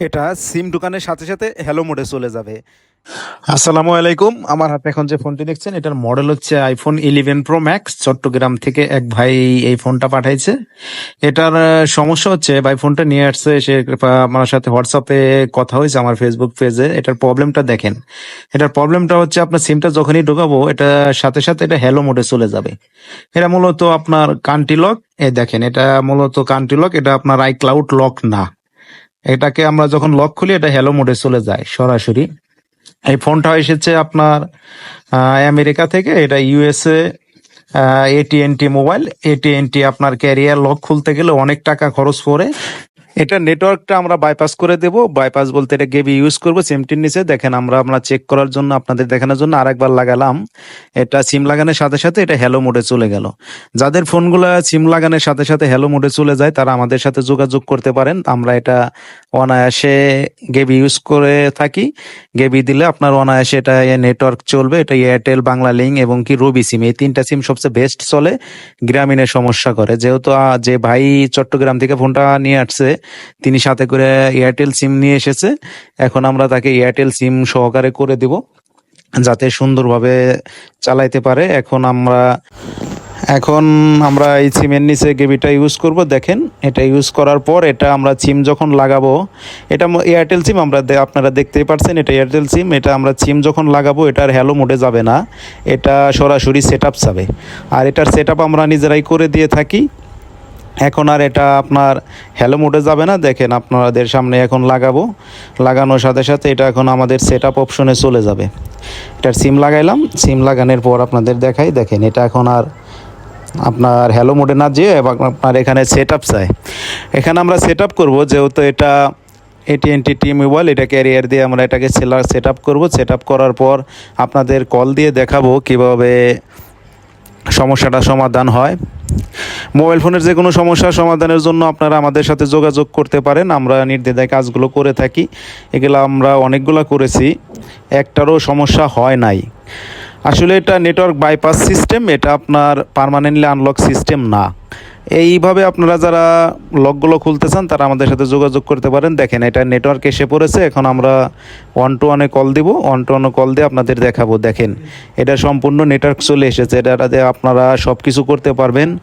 এটা সিম দোকানের সাথে সাথে হ্যালো মোডে চলে যাবে। আসসালামু আলাইকুম। আমার হাতে এখন যে ফোনটি দেখছেন, এটার মডেল হচ্ছে iPhone eleven pro max Chattogram থেকে এক ভাই এই ফোনটা পাঠাইছে। এটার সমস্যা হচ্ছে, ভাই ফোনটা নিয়ে আসছে, সে আমার সাথে হোয়াটসঅ্যাপে কথা হয়েছে, আমার ফেসবুক পেজে এটার প্রবলেমটা দেখেন। এটার প্রবলেমটা হচ্ছে, আপনার সিমটা যখনই ঢোকাবো, এটা সাথে সাথে এটা হ্যালো মোডে চলে যাবে। এটা মূলত আপনার কান্টি লক এ দেখেন, এটা মূলত কান্টি লক এটা আপনার আই ক্লাউড লক না। এটাকে আমরা যখন লক খুলি, এটা হ্যালো মোডে চলে যায় সরাসরি। এই ফোনটা এসেছে আপনার আমেরিকা থেকে। এটা ইউএসএ এটিএনটি মোবাইল এটিএনটি আপনার ক্যারিয়ার লক খুলতে গেলে অনেক টাকা খরচ পড়ে। এটা নেটওয়ার্কটা আমরা বাইপাস করে দেব। বাইপাস বলতে এটা গেবি ইউজ করব সিমটির নিচে। দেখেন আমরা আমরা চেক করার জন্য আপনাদের দেখানোর জন্য আরেকবার লাগালাম। এটা সিম লাগানোর সাথে সাথে এটা হ্যালো মোডে চলে গেল। যাদের ফোনগুলো সিম লাগানোর সাথে সাথে হ্যালো মোডে চলে যায়, তারা আমাদের সাথে যোগাযোগ করতে পারেন। আমরা এটা অনায়াসে গেবি ইউজ করে থাকি। গেবি দিলে আপনার অনায়াসে এটা নেটওয়ার্ক চলবে। এটা এয়ারটেল বাংলা লিঙ্ক এবং কি রবি সিম এই তিনটা সিম সবচেয়ে বেস্ট চলে। গ্রামীণের সমস্যা করে। যেহেতু যে ভাই চট্টগ্রাম থেকে ফোনটা নিয়ে আসছে তিনি সাথে করে এয়ারটেল সিম নিয়ে এসেছে। এখন আমরা তাকে এয়ারটেল সিম সহকারে করে দিব, যাতে সুন্দরভাবে চালাইতে পারে। এখন আমরা এখন আমরা এই সিমের নিচে গেবিটা ইউজ করব। দেখেন, এটা ইউজ করার পর এটা আমরা সিম যখন লাগাবো, এটা এয়ারটেল সিম আমরা আপনারা দেখতেই পারছেন, এটা এয়ারটেল সিম এটা আমরা সিম যখন লাগাবো, এটার হ্যালো মোডে যাবে না। এটা সরাসরি সেট আপ যাবে। আর এটার সেট আমরা নিজেরাই করে দিয়ে থাকি। এখন আর এটা আপনার হ্যালো মোডে যাবে না। দেখেন আপনাদের সামনে এখন লাগাবো। লাগানোর সাথে সাথে এটা এখন আমাদের সেট আপ অপশনে চলে যাবে। এটার সিম লাগাইলাম। সিম লাগানোর পর আপনাদের দেখাই। দেখেন, এটা এখন আর আপনার হ্যালো মোডে না যেয়ে এবং আপনার এখানে সেট আপ চাই এখানে আমরা সেট আপ করব। যেহেতু এটা এটিএনটি টি মোবাইল এটা ক্যারিয়ার দিয়ে আমরা এটাকে সেট আপ করব। সেট আপ করার পর আপনাদের কল দিয়ে দেখাবো কীভাবে সমস্যাটা সমাধান হয়। মোবাইল ফোনের যে কোনো সমস্যা সমাধানের জন্য আপনারা আমাদের সাথে যোগাযোগ করতে পারেন। আমরা নির্দ্বিধায় কাজগুলো করে থাকি। এগুলো আমরা অনেকগুলো করেছি। একটারও সমস্যা হয় নাই। আসলে এটা নেটওয়ার্ক বাইপাস সিস্টেম, এটা আপনার পার্মানেন্টলি আনলক সিস্টেম না। এইভাবে আপনারা যারা লকগুলো খুলতে চান তারা আমাদের সাথে যোগাযোগ করতে পারেন। দেখেন, এটা নেটওয়ার্ক এসে পড়েছে। এখন আমরা ওয়ান টু ওয়ানে কল দিব। ওয়ান টু ওয়ানে কল দিয়ে আপনাদের দেখাবো। দেখেন, এটা সম্পূর্ণ নেটওয়ার্ক চলে এসেছে। এটাতে আপনারা সব কিছু করতে পারবেন।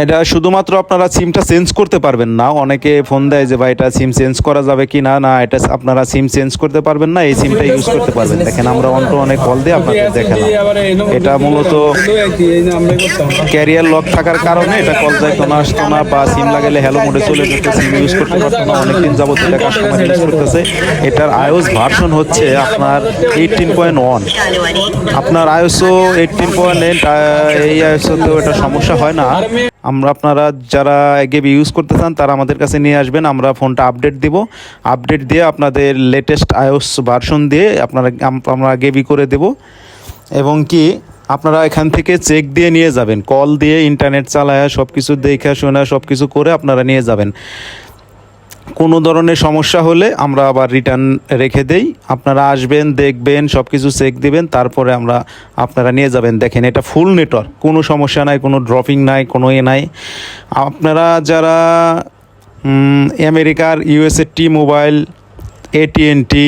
এটা শুধুমাত্র আপনারা সিমটা চেঞ্জ করতে পারবেন না। অনেকে ফোন দেয় যে, ভাই, এটা সিম চেঞ্জ করা যাবে কি না? না, এটা আপনারা সিম চেঞ্জ করতে পারবেন না, এই সিমটা ইউজ করতে পারবেন। দেখেন, আমরা অন টু অনেক কল দিয়ে আপনাদের দেখালাম। এটা মূলত ক্যারিয়ার লক থাকার কারণে এটা কল যাইতো না আসতো না বা সিম লাগালে হ্যালো মোডে চলে যেত সিম ইউজ করতে পারতো না। অনেকদিন যাবত এটা কাস্টমার ইউজ করতেছে। এটার আইওস ভার্সন হচ্ছে আপনার এইটিন পয়েন্ট ওয়ান আপনার আইওসও এইটিন পয়েন্ট এই আইওসতেও এটা সমস্যা হয় না। আমরা আপনারা যারা গেবি ইউজ করতে চান, তারা আমাদের কাছে নিয়ে আসবেন। আমরা ফোনটা আপডেট দিব। আপডেট দিয়ে আপনাদের লেটেস্ট আইওস ভার্সন দিয়ে আপনারা, আমরা গেবি করে দেব। এবং কি, আপনারা এখান থেকে চেক দিয়ে নিয়ে যাবেন। কল দিয়ে ইন্টারনেট চালায় সব কিছু দেখে, শোনা সব কিছু করে আপনারা নিয়ে যাবেন। কোনো ধরনের সমস্যা হলে আমরা আবার রিটার্ন রেখে দেই। আপনারা আসবেন দেখবেন সব কিছু চেক দিবেন তারপরে আমরা আপনারা নিয়ে যাবেন। দেখেন এটা ফুল নেটওয়ার্ক কোনো সমস্যা নাই কোনো ড্রপিং নাই কোনো এ নাই। আপনারা যারা আমেরিকার USA T mobile এটিএনটি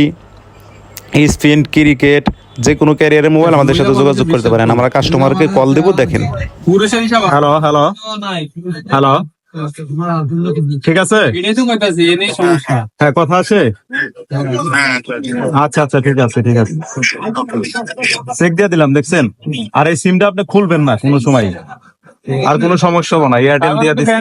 Sprint Cricket যে কোনো ক্যারিয়ারের মোবাইল আমাদের সাথে যোগাযোগ করতে পারেন। আমরা কাস্টমারকে কল দেবো দেখেন। হ্যালো হ্যালো হ্যালো ঠিক আছে? হ্যাঁ কথা আছে? আচ্ছা আচ্ছা ঠিক আছে ঠিক আছে। চেক দিয়ে দিলাম দেখছেন? আর এই সিমটা আপনি খুলবেন না কোনো সময়। আর কোনো সমস্যা হবে না এয়ারটেল দিয়ে দিচ্ছি